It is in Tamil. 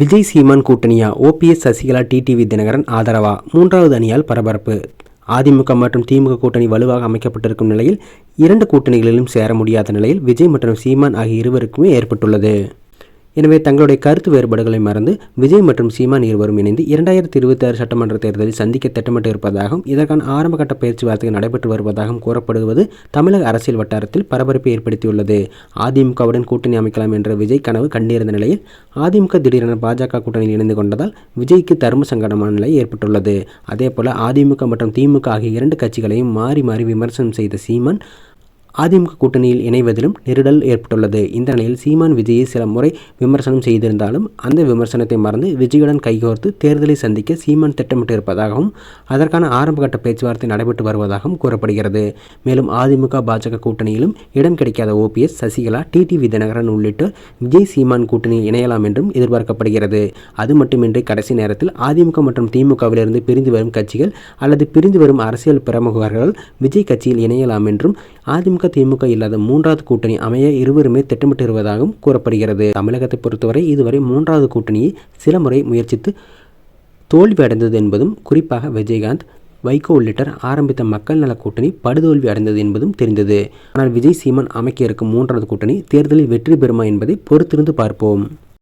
விஜய் சீமான் கூட்டணியா? ஓபிஎஸ் சசிகலா டிடிவி தினகரன் ஆதரவா? மூன்றாவது அணியால் பரபரப்பு. அதிமுக மற்றும் திமுக கூட்டணி வலுவாக அமைக்கப்பட்டிருக்கும் நிலையில் இரண்டு கூட்டணிகளிலும் சேர முடியாத நிலையில் விஜய் மற்றும் சீமான் ஆகிய இருவருக்குமே ஏற்பட்டுள்ளது. எனவே தங்களுடைய கருத்து வேறுபாடுகளை மறந்து விஜய் மற்றும் சீமான் இருவரும் இணைந்து இரண்டாயிரத்தி இருபத்தி ஆறு சட்டமன்ற தேர்தலில் சந்திக்க திட்டமிட்டு இருப்பதாகவும் இதற்கான ஆரம்பகட்ட பேச்சுவார்த்தைகள் நடைபெற்று வருவதாகவும் கூறப்படுவது தமிழக அரசியல் வட்டாரத்தில் பரபரப்பை ஏற்படுத்தியுள்ளது. அதிமுகவுடன் கூட்டணி அமைக்கலாம் என்ற விஜய் கனவு கண்டிருந்த நிலையில் அதிமுக திடீரென பாஜக கூட்டணியில் இணைந்து கொண்டதால் விஜய்க்கு தர்ம சங்கடமான நிலை ஏற்பட்டுள்ளது. அதேபோல அதிமுக மற்றும் திமுக ஆகிய இரண்டு கட்சிகளையும் மாறி மாறி விமர்சனம் செய்த சீமான் அதிமுக கூட்டணியில் இணைவதிலும் நெருடல் ஏற்பட்டுள்ளது. இந்த நிலையில் சீமான் விஜயை சில முறை விமர்சனம் செய்திருந்தாலும் அந்த விமர்சனத்தை மறந்து விஜயுடன் கைகோர்த்து தேர்தலை சந்திக்க சீமான் திட்டமிட்டு இருப்பதாகவும் அதற்கான ஆரம்பகட்ட பேச்சுவார்த்தை நடைபெற்று வருவதாகவும் கூறப்படுகிறது. மேலும் அதிமுக பாஜக கூட்டணியிலும் இடம் கிடைக்காத ஓபிஎஸ் சசிகலா டிடிவி தினகரன் உள்ளிட்ட விஜய் சீமான் கூட்டணியில் இணையலாம் என்றும் எதிர்பார்க்கப்படுகிறது. அது மட்டுமின்றி கடைசி நேரத்தில் அதிமுக மற்றும் திமுகவிலிருந்து பிரிந்து வரும் கட்சிகள் அல்லது பிரிந்து வரும் அரசியல் பிரமுகர்கள் விஜய் கட்சியில் இணையலாம் என்றும் அதிமுக திமுக இல்லாத மூன்றாவது கூட்டணி அமைய இருவருமே திட்டமிட்டு வருவதாகவும் கூறப்படுகிறது. தமிழகத்தை பொறுத்தவரை இதுவரை மூன்றாவது கூட்டணியை சில முறை முயற்சித்து தோல்வி அடைந்தது என்பதும் குறிப்பாக விஜயகாந்த் வைகோ உள்ளிட்டர் ஆரம்பித்த மக்கள் நல கூட்டணி படுதோல்வி அடைந்தது என்பதும் தெரிந்தது. ஆனால் விஜய் சீமன் அமைக்க இருக்கும் மூன்றாவது கூட்டணி தேர்தலில் வெற்றி பெறுமா என்பதை பொறுத்திருந்து பார்ப்போம்.